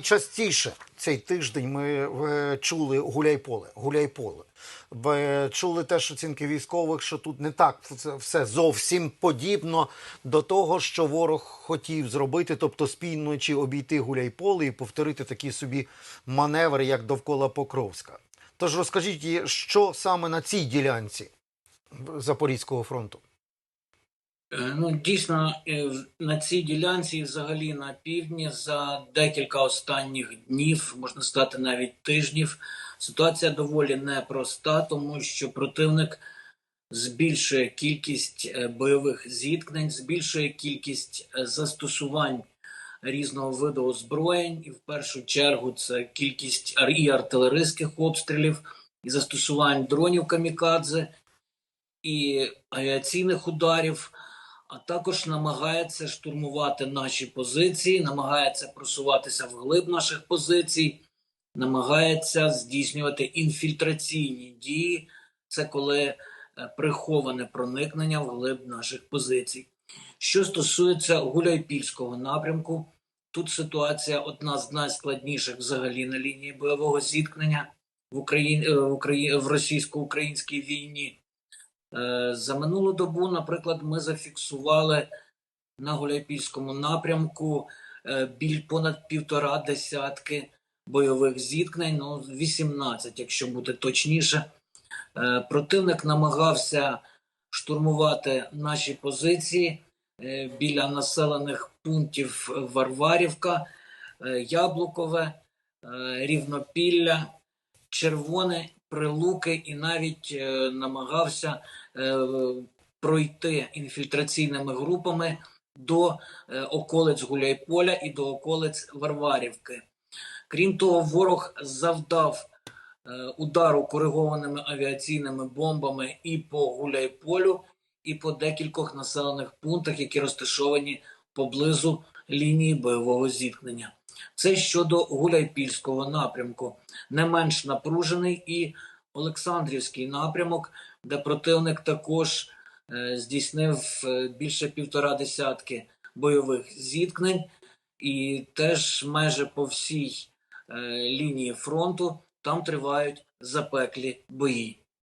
Частіше цей тиждень ми е, чули гуляй-поле, гуляй-поле. Б- Чули теж оцінки військових, що тут не так все зовсім подібно до того, що ворог хотів зробити, тобто спільно чи обійти гуляй-поле і повторити такі собі маневри, як довкола Покровська. Тож розкажіть, що саме на цій ділянці Запорізького фронту? Е, Ну, дійсно, е, на цій ділянці, взагалі на півдні, за декілька останніх днів, можна сказати, навіть тижнів, ситуація доволі непроста, тому що противник збільшує кількість е, бойових зіткнень, збільшує кількість застосувань різного виду озброєнь, і в першу чергу це кількість і артилерійських обстрілів, і застосувань дронів камікадзе, і авіаційних ударів а також намагається штурмувати наші позиції, намагається просуватися вглиб наших позицій, намагається здійснювати інфільтраційні дії. Це коли е, приховане проникнення вглиб наших позицій. Що стосується Гуляйпільського напрямку, тут ситуація одна з найскладніших взагалі на лінії бойового зіткнення в Україні в, Україні, в російсько-українській війні. Е, За минулу добу, наприклад, ми зафіксували на Гуляйпільському напрямку е, біль понад півтора десятки бойових зіткнень, ну 18, якщо бути точніше. Е, Противник намагався штурмувати наші позиції біля населених пунктів Варварівка, Яблукове, Рівнопілля, Червоне, Прилуки і навіть е, намагався е, пройти інфільтраційними групами до е, околиць Гуляйполя і до околиць Варварівки. Крім того, ворог завдав удару коригованими авіаційними бомбами і по Гуляйполю, і по декількох населених пунктах, які розташовані поблизу лінії бойового зіткнення. Це щодо Гуляйпільського напрямку, не менш напружений і Олександрівський напрямок, де противник також е, здійснив е, більше півтора десятки бойових зіткнень, і теж майже по всій е, лінії фронту там тривають запеклі бої.